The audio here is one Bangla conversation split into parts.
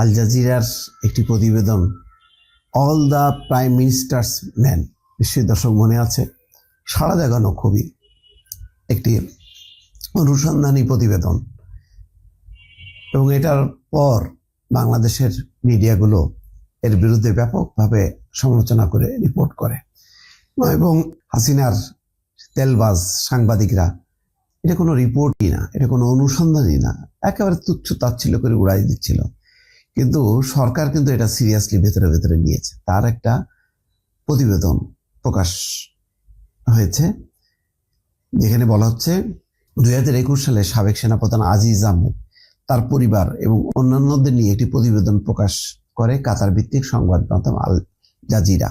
আল জাজিরার একটি প্রতিবেদন all the prime minister's men নিশ্চয়ই দর্শক মনে আছে সারা জাগানো খুবই একটি অনুসন্ধানী প্রতিবেদন। এবং এটার পর বাংলাদেশের মিডিয়াগুলো এর বিরুদ্ধে ব্যাপকভাবে সমালোচনা করে রিপোর্ট করে। এবং হাসিনার তেলবাজ সাংবাদিকরা, এটা কোনো রিপোর্টই না, এটা কোনো অনুসন্ধানই না, একেবারে তুচ্ছ তাচ্ছিল্য করে উড়াই দিচ্ছিল। কিন্তু সরকার কিন্তু এটা সিরিয়াসলি ভেতরে ভেতরে নিয়েছে। তার একটা প্রতিবেদন প্রকাশ হয়েছে, যেখানে বলা হচ্ছে দুই হাজার একুশ সালে সাবেক সেনাপ্রধান আজিজ আহমেদ, তার পরিবার এবং অন্যান্যদের নিয়ে একটি প্রতিবেদন প্রকাশ করে কাতার ভিত্তিক সংবাদ মাধ্যম Al Jazeera.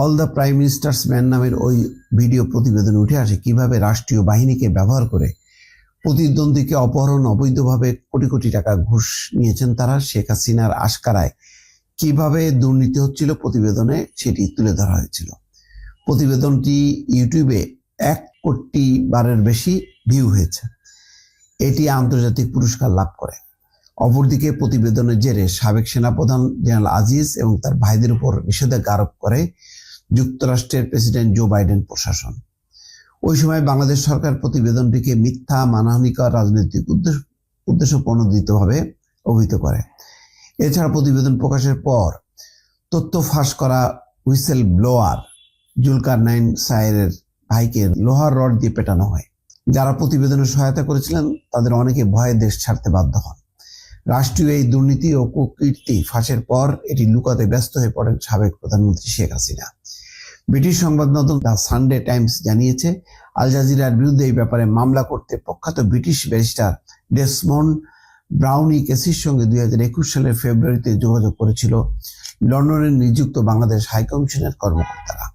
All the prime minister's men নামের ওই ভিডিও প্রতিবেদন উঠে আসে কীভাবে রাষ্ট্রীয় বাহিনীকে ব্যবহার করে প্রতিদ্বন্দ্বীকে অপহরণ অবৈধভাবে কোটি কোটি টাকা ঘুষ নিয়েছেন তারা। শেখ হাসিনার আশকারায় কীভাবে দুর্নীতি হচ্ছিল প্রতিবেদনে সেটি তুলে ধরা হয়েছিল। প্রতিবেদনটি ইউটিউবে এক কোটি বারের বেশি ভিউ হয়েছে। এটি আন্তর্জাতিক পুরস্কার লাভ করে। অপরদিকে প্রতিবেদনের জেরে সাবেক সেনাপ্রধান জেনারেল আজিজ এবং তার ভাইদের উপর নিষেধাজ্ঞা আরোপ করে যুক্তরাষ্ট্রের প্রেসিডেন্ট জো বাইডেন প্রশাসন। ওই সময় বাংলাদেশ সরকার প্রতিবেদনটিকে মিথ্যা, মানহানিকর রাজনৈতিক উদ্দেশ্য উদ্দেশ্য প্রণোদিতভাবে অভিহিত করে। এছাড়া প্রতিবেদন প্রকাশের পর তথ্য ফাঁস করা হুইসেল ব্লোয়ার জুলকার নাইন সায়ের ভাইকে লোহার রড দিয়ে পেটানো হয়। যারা প্রতিবেদনে সহায়তা করেছিলেন, তাদের অনেকে ভয়ে দেশ ছাড়তে বাধ্য হন। রাষ্ট্রীয় এই দুর্নীতি ও কুকীর্তি ফাঁসের পর এটি লুকাতে ব্যস্ত হয়ে পড়েন সাবেক প্রধানমন্ত্রী শেখ হাসিনা। ব্রিটিশ সংবাদ মাধ্যম দ্য সানডে টাইমস জানিয়েছে, আল জাজিরার বিরুদ্ধে এই ব্যাপারে মামলা করতে প্রখ্যাত ব্রিটিশ ব্যারিস্টার ডেসমন্ড ব্রাউনি কেসির সঙ্গে দুই হাজার একুশ সালের ফেব্রুয়ারিতে যোগাযোগ করেছিল। লন্ডনের নিযুক্ত বাংলাদেশ হাইকমিশনের কর্মকর্তারা।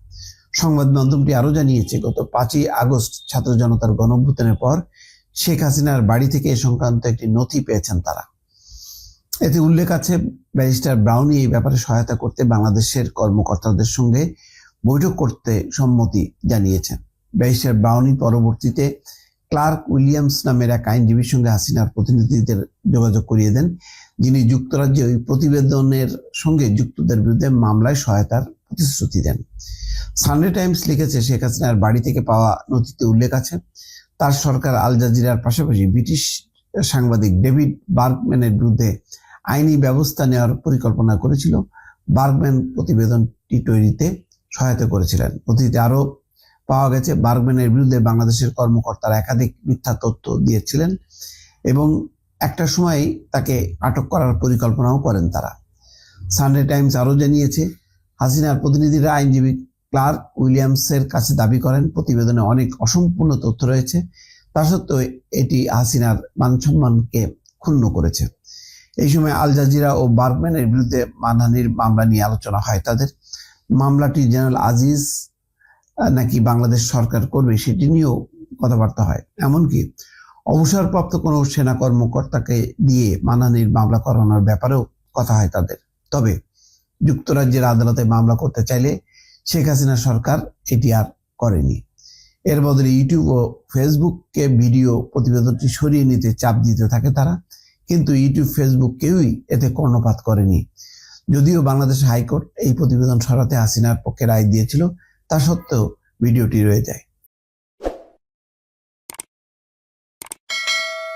সংবাদ মাধ্যমটি আরও জানিয়েছে, গত পাঁচই আগস্ট ছাত্র জনতার গণভ্যুত্থানের পর শেখ হাসিনার বাড়ি থেকে এ সংক্রান্ত একটি নথি পেয়েছেন তারা। এতে উল্লেখ আছে, ব্যারিস্টার ব্রাউনি এই ব্যাপারে সহায়তা করতে বাংলাদেশের কর্মকর্তাদের সঙ্গে বৈঠক করতে সম্মতি জানিয়েছেন। ব্যারিস্টার ব্রাউনি পরবর্তীতে ক্লার্ক উইলিয়ামস নামের এক আইনজীবীর সঙ্গে হাসিনার প্রতিনিধিদের যোগাযোগ করিয়ে দেন, যিনি যুক্তরাজ্যে ওই প্রতিবেদনের সঙ্গে যুক্তদের বিরুদ্ধে মামলায় সহায়তার প্রতিশ্রুতি দেন। সানডে টাইমস লিখেছে, শেখ হাসিনার বাড়ি থেকে পাওয়া নথিতে উল্লেখ আছে, তার সরকার আল জাজিরার পাশাপাশি ব্রিটিশ সাংবাদিক ডেভিড বার্গম্যানের বিরুদ্ধে আইনি ব্যবস্থা নেওয়ার পরিকল্পনা করেছিল। বার্গম্যান প্রতিবেদনটি তৈরিতে সহায়তা করেছিলেন। নথিতে আরও পাওয়া গেছে, বার্গম্যানের বিরুদ্ধে বাংলাদেশের কর্মকর্তারা একাধিক মিথ্যা তথ্য দিয়েছিলেন এবং একটা সময় তাকে আটক করার পরিকল্পনাও করেন তারা। সানডে টাইমস আরও জানিয়েছে, হাসিনার প্রতিনিধিরা আইনজীবী ক্লার্ক উইলিয়ামসের কাছে দাবি করেন, প্রতিবেদনে অনেক অসম্পূর্ণ তথ্য রয়েছে। তা সত্ত্বেও এটি হাসিনার মান সম্মানকে ক্ষুণ্ণ করেছে। এই সময় আল জাজিরা ও বার্গম্যানের বিরুদ্ধে মানহানির মামলা নিয়ে আলোচনা হয় তাদের। মামলাটি জেনারেল আজিজ নাকি বাংলাদেশ সরকার করবে সেটি নিয়েও কথাবার্তা হয়। এমনকি অবসরপ্রাপ্ত কোনো সেনা কর্মকর্তাকে দিয়ে মানহানির মামলা করানোর ব্যাপারেও কথা হয় তাদের। তবে যুক্তরাজ্যের আদালতে মামলা করতে চাইলে শেখ হাসিনা সরকার এটি আর করেনি। এর বদলে ইউটিউব ও ফেসবুককে ভিডিও প্রতিবেদনটি সরিয়ে নিতে চাপ দিতে থাকে তারা, কিন্তু ইউটিউব, ফেসবুক কেউই এতে কর্ণপাত করেনি। যদিও বাংলাদেশ হাইকোর্ট এই প্রতিবেদন সরাতে হাসিনার পক্ষে রায় দিয়েছিল, তা সত্ত্বেও ভিডিওটি রয়ে যায়।